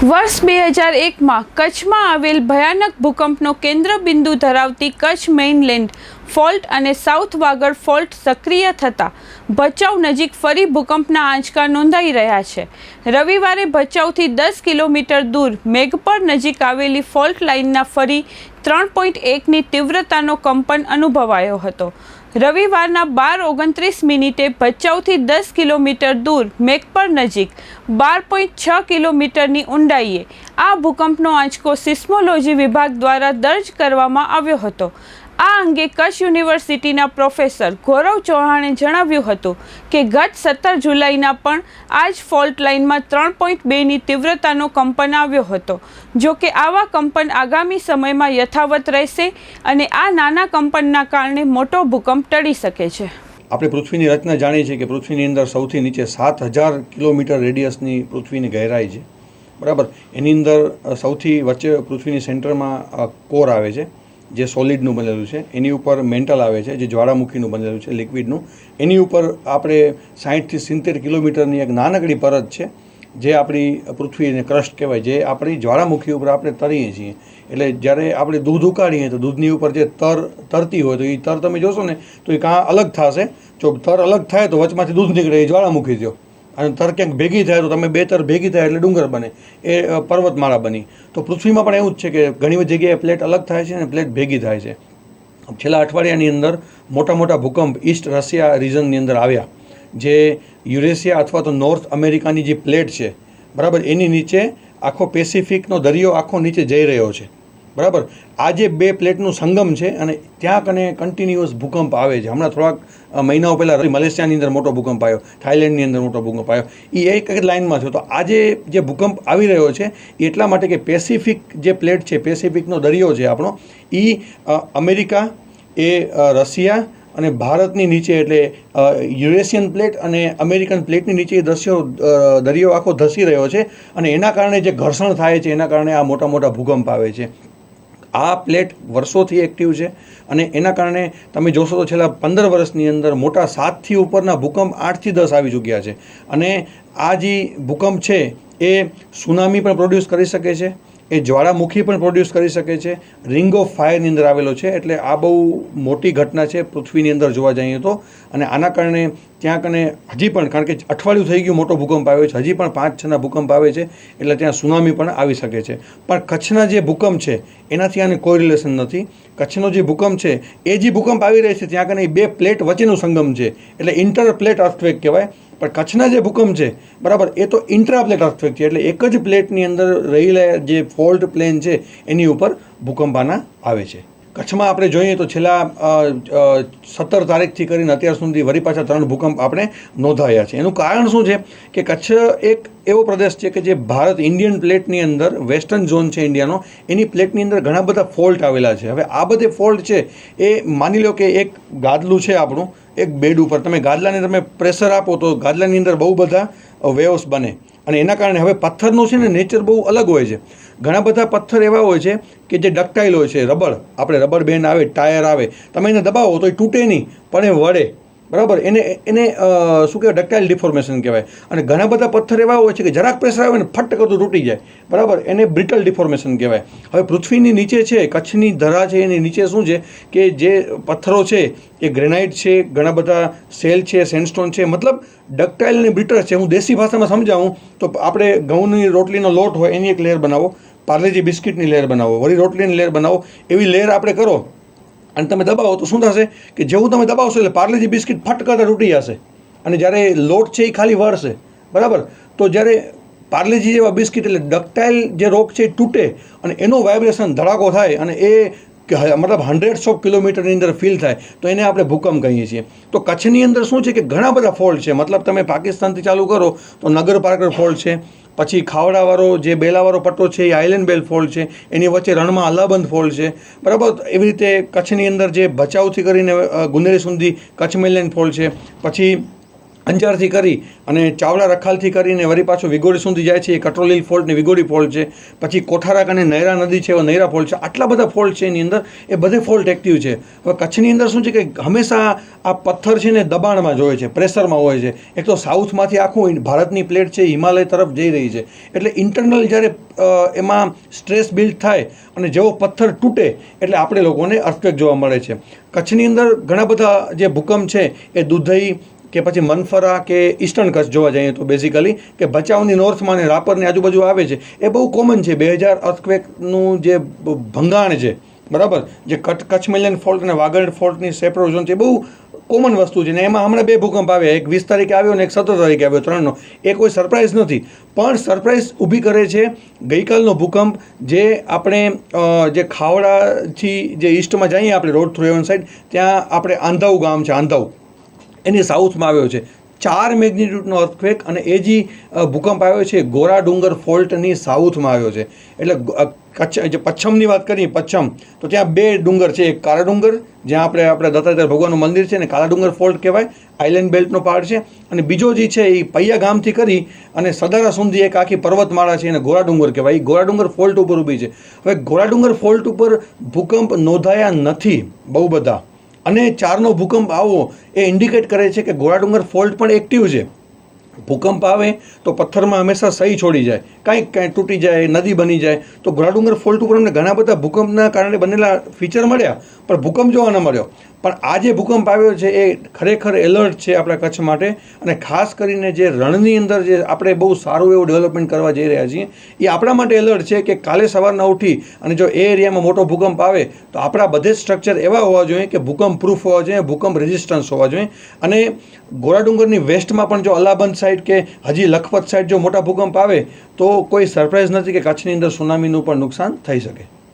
વર્ષ બે હજાર એકમાં કચ્છમાં આવેલ ભયાનક ભૂકંપનો કેન્દ્ર બિંદુ ધરાવતી કચ્છ મેઇનલેન્ડ ફોલ્ટ અને સાઉથ વાગડ ફોલ્ટ સક્રિય થતાં ભચાઉ નજીક ફરી ભૂકંપના આંચકા નોંધાઈ રહ્યા છે. રવિવારે ભચાઉથી દસ કિલોમીટર દૂર મેઘપર નજીક આવેલી ફોલ્ટ લાઇનના ફરી ત્રણ પોઈન્ટ એકની તીવ્રતાનો કંપન અનુભવાયો હતો. રવિવારના બાર ઓગણત્રીસ મિનિટે ભચાઉથી દસ કિલોમીટર દૂર મેઘપર નજીક બાર પોઈન્ટ છ કિલોમીટરની ઊંડાઈએ આ ભૂકંપનો આંચકો સિસ્મોલોજી વિભાગ દ્વારા દર્જ કરવામાં આવ્યો હતો. આ અંગે કચ્છ યુનિવર્સિટીના પ્રોફેસર ગૌરવ ચૌહાણે જણાવ્યું હતું કે ગત સત્તર જુલાઈના પણ આ જ ફોલ્ટ લાઇનમાં ત્રણ પોઈન્ટ બેની તીવ્રતાનો કંપન આવ્યો હતો. જો કે આવા કંપન આગામી સમયમાં યથાવત રહેશે અને આ નાના કંપનના કારણે મોટો ભૂકંપ ટળી શકે છે. આપણે પૃથ્વીની રચના જાણીએ છીએ કે પૃથ્વીની અંદર સૌથી નીચે સાત હજાર કિલોમીટર રેડિયસની પૃથ્વીની ગહેરાઈ છે. બરાબર? એની અંદર સૌથી વચ્ચે પૃથ્વીની સેન્ટરમાં કોર આવે છે. જે સોલિડનું બનેલું છે, એની ઉપર મેન્ટલ આવે છે, જે જ્વાળામુખીનું બનેલું છે લિક્વિડનું એની ઉપર આપણે સાહીઠથી સિત્તેર કિલોમીટરની એક નાનકડી પરત છે, જે આપણી પૃથ્વીને ક્રસ્ટ કહેવાય, જે આપણી જ્વાળામુખી ઉપર આપણે તરીએ છીએ. એટલે જ્યારે આપણે દૂધ ઉકાળીએ તો દૂધની ઉપર જે તર, તરતી હોય તો એ તર તમે જોશો ને, તો એ કાં અલગ થશે. જો તર અલગ થાય તો વચમાંથી દૂધ નીકળે, એ જ્વાળામુખી થયો. અને તર ક્યાંક ભેગી થાય તો તમે બે તર ભેગી થાય એટલે ડુંગર બને. એ પર્વતમાળા બની. તો પૃથ્વીમાં પણ એવું જ છે કે ઘણી બધી જગ્યાએ પ્લેટ અલગ થાય છે અને પ્લેટ ભેગી થાય છે. છેલ્લા અઠવાડિયાની અંદર મોટા મોટા ભૂકંપ ઈસ્ટ રશિયા રિજનની અંદર આવ્યા. જે યુરેશિયા અથવા તો નોર્થ અમેરિકાની જે પ્લેટ છે, બરાબર, એની નીચે આખો પેસિફિકનો દરિયો આખો નીચે જઈ રહ્યો છે. બરાબર? આજે બે પ્લેટનું સંગમ છે અને ત્યાં કને કન્ટિન્યુઅસ ભૂકંપ આવે છે. હમણાં થોડાક મહિનાઓ પહેલાં મલેશિયાની અંદર મોટો ભૂકંપ આવ્યો, થાઇલેન્ડની અંદર મોટો ભૂકંપ આવ્યો. એ એક એક લાઇનમાં છે તો આજે જે ભૂકંપ આવી રહ્યો છે એટલા માટે કે પેસિફિક જે પ્લેટ છે, પેસિફિકનો દરિયો છે આપણો એ અમેરિકા, એ રશિયા અને ભારતની નીચે એટલે યુરેશિયન પ્લેટ અને અમેરિકન પ્લેટની નીચે દસ્યો દરિયો આખો ધસી રહ્યો છે અને એના કારણે જે ઘર્ષણ થાય છે, એના કારણે આ મોટા મોટા ભૂકંપ આવે છે. આ પ્લેટ વર્ષોથી એક્ટિવ છે અને એના કારણે તમે જોશો તો છેલ્લા પંદર વર્ષની અંદર મોટા સાતથી ઉપરના ભૂકંપ આઠથી દસ આવી ચૂક્યા છે. અને આ જે ભૂકંપ છે એ સુનામી પણ પ્રોડ્યુસ કરી શકે છે. એ જ્વાળામુખી પણ પ્રોડ્યુસ કરી શકે છે. રિંગ ઓફ ફાયરની અંદર આવેલો છે, એટલે આ બહુ મોટી ઘટના છે પૃથ્વીની અંદર જોવા જઈએ તો. અને આના કારણે ત્યાં કને હજી પણ, કારણ કે અઠવાડિયું થઈ ગયું મોટો ભૂકંપ આવ્યો છે, હજી પણ પાંચ છના ભૂકંપ આવે છે, એટલે ત્યાં સુનામી પણ આવી શકે છે. પણ કચ્છના જે ભૂકંપ છે, એનાથી આને કોઈ રિલેશન નથી. કચ્છનો જે ભૂકંપ છે, એ જે ભૂકંપ આવી રહ્યો છે, ત્યાં કને એ બે પ્લેટ વચ્ચેનું સંગમ છે. એટલે ઇન્ટર પ્લેટ અર્થવેક કહેવાય. પણ કચ્છના જે ભૂકંપ છે, બરાબર, એ તો ઇન્ટ્રા પ્લેટ અર્થક્વેક છે, એટલે એક જ પ્લેટની અંદર રહેલા જે ફોલ્ટ પ્લેન છે, એની ઉપર ભૂકંપ આના આવે છે. કચ્છમાં આપણે જોઈએ તો છેલ્લા સત્તર તારીખથી કરીને અત્યાર સુધી વરી પાછા ત્રણ ભૂકંપ આપણે નોંધાયા છે. એનું કારણ શું છે કે કચ્છ એક એવો પ્રદેશ છે કે જે ભારત ઇન્ડિયન પ્લેટની અંદર, વેસ્ટર્ન ઝોન છે ઇન્ડિયાનો, એની પ્લેટની અંદર ઘણા બધા ફોલ્ટ આવેલા છે. હવે આ બધે ફોલ્ટ છે એ માની લો કે એક ગાદલું છે આપણું એક બેડ ઉપર તમે ગાદલાને તમે પ્રેશર આપો તો ગાદલાની અંદર બહુ બધા વેવ્સ બને. અને એના કારણે હવે પથ્થરનું છે ને નેચર બહુ અલગ હોય છે. ઘણા બધા પથ્થર એવા હોય છે કે જે ડકટાઇલ હોય છે, રબર. આપણે રબર બેન્ડ આવે, ટાયર આવે. તમે એને દબાવો તો એ તૂટે નહીં, પણ એ વળે. બરાબર? એને એને શું કહેવાય, ડક્ટાઇલ ડિફોર્મેશન કહેવાય. અને ઘણા બધા પથ્થર એવા હોય છે કે જરાક પ્રેશર આવે ને ફટ કરતું તૂટી જાય. બરાબર? એને બ્રિટલ ડિફોર્મેશન કહેવાય. હવે પૃથ્વીની નીચે છે, કચ્છની ધરા છે, એની નીચે શું છે કે જે પથ્થરો છે, એ ગ્રેનાઇટ છે, ઘણા બધા સેલ છે, સેન્ડસ્ટોન છે. મતલબ ડક્ટાઇલ અને બ્રિટલ છે, હું દેશી ભાષામાં સમજાવું તો આપણે ઘઉંની રોટલીનો લોટ હોય, એની એક લેયર બનાવો. પાર્લેજી બિસ્કિટની લેયર બનાવો વળી રોટલીની લેયર બનાવો. એવી લેયર આપણે કરો. અને તમે દબાવો તો શું થશે કે જેવું તમે દબાવશો એટલે પાર્લેજી બિસ્કિટ ફટ કરતા તૂટી જશે. અને જ્યારે લોટ છે એ ખાલી વળશે. બરાબર? તો જ્યારે પાર્લેજી જેવા બિસ્કિટ એટલે ડક્ટાઇલ જે રોગ છે એ તૂટે અને એનો વાઇબ્રેશન ધડાકો થાય અને એ મતલબ હંડ્રેડ્સ ઓફ કિલોમીટરની અંદર ફીલ થાય, તો એને આપણે ભૂકંપ કહીએ છીએ. તો કચ્છની અંદર શું છે કે ઘણા બધા ફોલ્ટ છે. મતલબ તમે પાકિસ્તાનથી ચાલુ કરો તો નગર ફોલ્ટ છે. પછી ખાવડાવાળો જે બેલાવાળો પટ્ટો છે, એ આઇલેન્ડ બેલ ફોલ્ટ છે, એની વચ્ચે રણમાં અલ્લાબંધ ફોલ્ટ છે. બરાબર, એવી રીતે કચ્છની અંદર જે ભચાઉથી કરીને ગુંદેરી સુધી કચ્છ મેલેન ફોલ્ટ છે. પછી અંજારથી કરી અને ચાવડા રખાલથી કરીને વળી પાછો વિગોડી સુધી જાય છે. એ કટ્રોલી ફોલ્ટ ને વિગોડી ફોલ્ટ છે. પછી કોઠારાક અને નૈરા નદી છે, એવા નૈરા ફોલ્ટ છે. આટલા બધા ફોલ્ટ છે એની અંદર. એ બધે ફોલ્ટ એક્ટિવ છે. હવે કચ્છની અંદર શું છે કે હંમેશા આ પથ્થર છે ને દબાણમાં જ હોય છે, પ્રેશરમાં હોય છે. એક તો સાઉથમાંથી આખું ભારતની પ્લેટ છે, હિમાલય તરફ જઈ રહી છે. એટલે ઇન્ટરનલ જ્યારે એમાં સ્ટ્રેસ બિલ્ડ થાય અને જેવો પથ્થર તૂટે એટલે આપણે લોકોને અર્થક્વેક જોવા મળે છે. કચ્છની અંદર ઘણા બધા જે ભૂકંપ છે, એ દુધઈ કે પછી મનફરા કે ઈસ્ટર્ન કચ્છ જોવા જઈએ તો બેઝિકલી કે ભચાઉની નોર્થમાં અને રાપરની આજુબાજુ આવે છે, એ બહુ કોમન છે. બે હજાર અર્થક્વેકનું જે ભંગાણ છે, બરાબર? જે કચ્છ કચ્છ મિલિયન ફોલ્ટ અને વાગડ ફોલ્ટની સેપ્રોઝોન છે બહુ કોમન વસ્તુ છે. ને એમાં હમણાં બે ભૂકંપ આવ્યા. એક વીસ તારીખે આવ્યો અને એક સત્તર તારીખે આવ્યો, ત્રણનો. એ કોઈ સરપ્રાઇઝ નથી. પણ સરપ્રાઇઝ ઊભી કરે છે ગઈકાલનો ભૂકંપ જે આપણે જે ખાવડાથી જે ઈસ્ટમાં જઈએ આપણે રોડ થ્રુ એવન સાઈડ ત્યાં આપણે આંધાઉ ગામ છે, આંધાઉ. એની સાઉથમાં આવ્યો છે. ચાર મેગ્નિટ્યુડનો અર્થક્વેક અને એ જે ભૂકંપ આવ્યો છે, ગોરા ડુંગર ફોલ્ટની સાઉથમાં આવ્યો છે. એટલે કચ્છ જે પચ્છમની વાત કરીએ, પચ્છમ, તો ત્યાં બે ડુંગર છે. એક કાળા ડુંગર, જ્યાં આપણે આપણે દત્તાત્રેય ભગવાનનું મંદિર છે ને કાળા ડુંગર ફોલ્ટ કહેવાય, આઇલેન્ડ બેલ્ટનો પાર્ટ છે. અને બીજો જે છે, એ પૈયા ગામથી કરી અને સદારા સુધી એક આખી પર્વતમાળા છે, એને ગોરા ડુંગર કહેવાય. એ ગોરા ડુંગર ફોલ્ટ ઉપર ઊભી છે. હવે ગોરા ડુંગર ફોલ્ટ ઉપર ભૂકંપ નોંધાયા નથી બહુ બધા. અને ચારનો ભૂકંપ આવો એ ઇન્ડિકેટ કરે છે કે ઘોડાડુંગર ફોલ્ટ પણ એક્ટિવ છે. ભૂકંપ આવે તો પથ્થરમાં હંમેશા સહી છોડી જાય. કાંઈક કાંઈ તૂટી જાય, નદી બની જાય. તો ઘોડાડુંગર ફોલ્ટ ઉપર અમને ઘણા બધા ભૂકંપના કારણે બનેલા ફીચર મળ્યા, પણ ભૂકંપ જોવા ન મળ્યો. પણ આ જે ભૂકંપ આવ્યો છે એ ખરેખર એલર્ટ છે આપણા કચ્છ માટે. અને ખાસ કરીને જે રણની અંદર જે આપણે બહુ સારું એવું ડેવલપમેન્ટ કરવા જઈ રહ્યા છીએ, એ આપણા માટે એલર્ટ છે કે કાલે સવારના ઉઠી અને જો એ એરિયામાં મોટો ભૂકંપ આવે, તો આપણા બધે સ્ટ્રક્ચર એવા હોવા જોઈએ કે ભૂકંપ પ્રૂફ હોવા જોઈએ, ભૂકંપ રેઝિસ્ટન્સ હોવા જોઈએ. અને ગોરાડુંગરની વેસ્ટમાં પણ જો અલાબંધ સાઈડ કે હજી લખપત સાઈડ જો મોટા ભૂકંપ આવે, તો કોઈ સરપ્રાઇઝ નથી કે કચ્છની અંદર સુનામીનું પણ નુકસાન થઈ શકે.